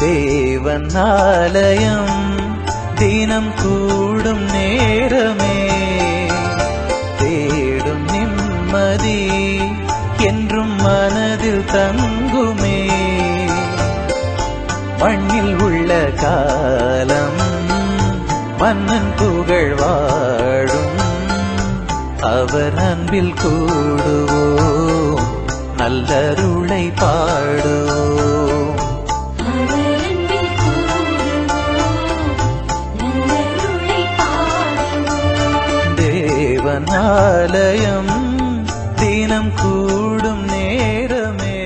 தேவன் ஆலயம் தினம் கூடும் நேரமே. தேடும் நிம்மதி என்றும் மனதில் தங்குமே. மண்ணில் உள்ள காலம் மன்னன் புகழ் வாழும். அவர் அன்பில் கூடுவோம் நல்லருளை பாடுவோம். ஆலயம் தினம் கூடும் நேரமே.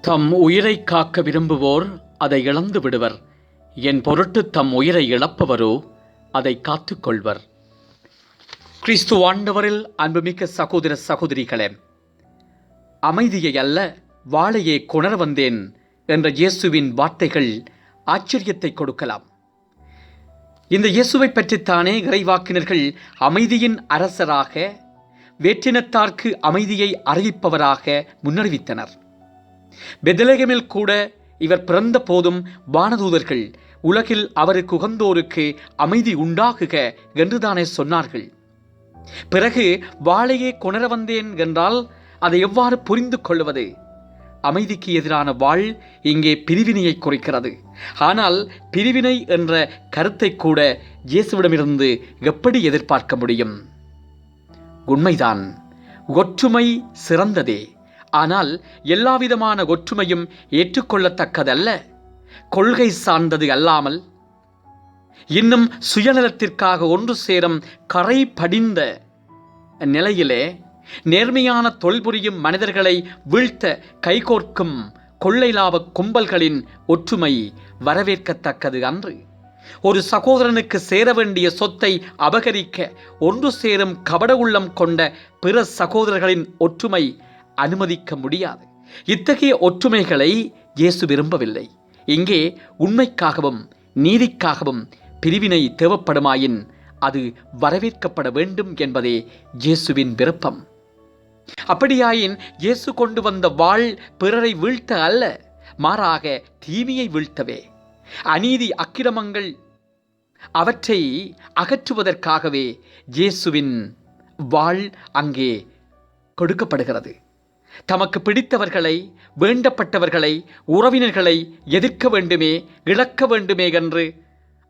தம் உயிரை காக்க விரும்புவோர் அதை இழந்து விடுவர். என் பொருட்டு தம் உயிரை இழப்பவரோ அதை காத்துக்கொள்வர் கிறிஸ்து ஆண்டவரில் அன்புமிக்க சகோதர சகோதரிகளே அமைதியை அல்ல வாழையே கொணர வந்தேன் என்ற இயேசுவின் வார்த்தைகள் ஆச்சரியத்தை கொடுக்கலாம். இந்த இயேசுவை பற்றித்தானே இறைவாக்கினர்கள் அமைதியின் அரசராக வேற்றினத்தார்க்கு அமைதியை அறிவிப்பவராக முன்னறிவித்தனர். பெதலகமில் கூட இவர் பிறந்த போதும் வானதூதர்கள் உலகில் அவருக்கு உகந்தோருக்கு அமைதி உண்டாகுக என்றுதானே சொன்னார்கள். பிறகு வாழையே கொணர வந்தேன் என்றால் அதை எவ்வாறு புரிந்து கொள்வது? அமைதிக்கு எதிரான வாழ் இங்கே பிரிவினையை குறிக்கிறது. ஆனால் பிரிவினை என்ற கருத்தை கூட இயேசுவிடமிருந்து எப்படி எதிர்பார்க்க முடியும்? உண்மைதான். ஒற்றுமை சிறந்ததே. ஆனால் எல்லாவிதமான ஒற்றுமையும் ஏற்றுக்கொள்ளத்தக்கதல்ல. கொள்கை சார்ந்தது அல்லாமல். இன்னும் சுயநலத்திற்காக ஒன்று சேரும் கரை படிந்த நிலையிலே நேர்மையான தொல்புரியும் மனிதர்களை வீழ்த்த கைகோர்க்கும் கொள்ளை லாப கும்பல்களின் ஒற்றுமை வரவேற்கத்தக்கது அன்று. ஒரு சகோதரனுக்கு சேர வேண்டிய சொத்தை அபகரிக்க ஒன்று சேரும் கபட உள்ளம் கொண்ட பிற சகோதரர்களின் ஒற்றுமை அனுமதிக்க முடியாது. இத்தகைய ஒற்றுமைகளை இயேசு விரும்பவில்லை. இங்கே உண்மைக்காகவும் நீதிக்காகவும் பிரிவினை தேவைப்படுமாயின் அது வரவேற்கப்பட வேண்டும் என்பதே இயேசுவின் விருப்பம். அப்படியாயின் இயேசு கொண்டு வந்த வாழ் பிறரை வீழ்த்த அல்ல மாறாக தீமையை வீழ்த்தவே. அநீதி அக்கிரமங்கள் அவற்றை அகற்றுவதற்காகவே இயேசுவின் வாழ் அங்கே கொடுக்கப்படுகிறது. தமக்கு பிடித்தவர்களை வேண்டப்பட்டவர்களை உறவினர்களை எதிர்க்க வேண்டுமே இழக்க வேண்டுமே என்று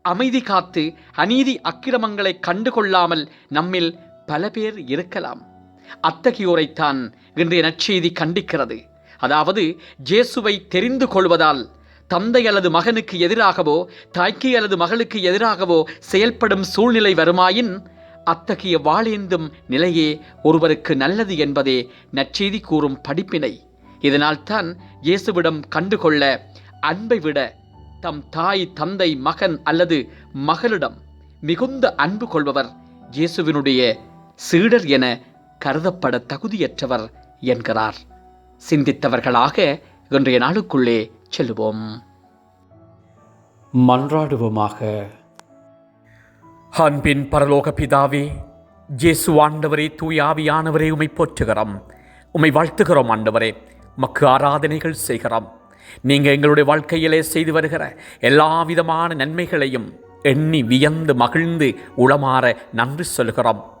அமைதி காத்து அநீதி அக்கிரமங்களை கண்டுகொள்ளாமல் நம்மில் பல பேர் இருக்கலாம். அத்தகையோரைத்தான் இன்றைய நற்செய்தி கண்டிக்கிறது. அதாவது ஜேசுவை தெரிந்து கொள்வதால் தந்தை அல்லது மகனுக்கு எதிராகவோ தாய்க்கு அல்லது மகளுக்கு எதிராகவோ செயல்படும் சூழ்நிலை வருமாயின் அத்தகைய வாழேந்தும் நிலையே ஒருவருக்கு நல்லது என்பதே நற்செய்தி கூறும் படிப்பினை. இதனால்தான் இயேசுவிடம் கண்டுகொள்ள அன்பை விட தம் தாய் தந்தை மகன் அல்லது மகளிடம் மிகுந்த அன்பு கொள்பவர் இயேசுவினுடைய சீடர் என கருதப்பட தகுதியற்றவர் என்கிறார். சிந்தித்தவர்களாக இன்றைய நாளுக்குள்ளே செல்லுவோம் மன்றாடுவோமாக. அன்பின் பரலோக பிதாவே ஜேசு ஆண்டவரே தூயாவியானவரே உமை போற்றுகிறோம். உமை வாழ்த்துகிறோம் ஆண்டவரே மக்கு ஆராதனைகள் செய்கிறோம். நீங்கள் எங்களுடைய வாழ்க்கையிலே செய்து வருகிற எல்லா விதமான நன்மைகளையும் எண்ணி வியந்து மகிழ்ந்து உளமாற நன்றி சொல்கிறோம்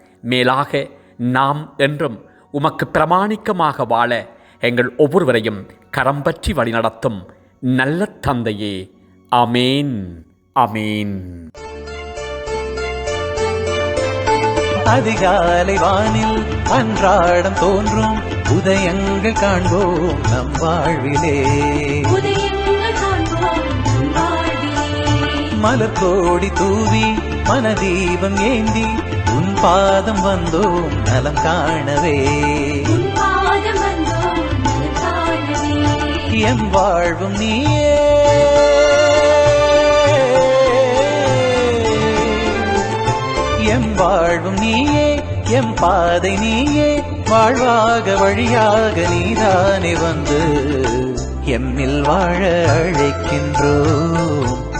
மேலாக நாம் என்றும் உமக்கு பிரமாணிக்கமாக வாழ எங்கள் ஒவ்வொருவரையும் கரம் பற்றி வழிநடத்தும் நல்ல தந்தையே. அமேன் அமேன் அதிகாலை வானில் அன்றாடம் தோன்றும் உதயங்கள் காண்போம் நம் வாழ்விலே. உதயங்கள் காண்போம் நம் வாழ்விலே. மலர் கோடி தூவி மனதீபம் ஏந்தி உன் பாதம் வந்தோம் நலம் காணவே. எம் வாழ்வும் நீயே. எம் வாழ்வும் நீயே எம் பாதை நீயே வாழ்வாக வழியாக நீதானே வந்து எம்மில் வாழ அழைக்கின்றோம்.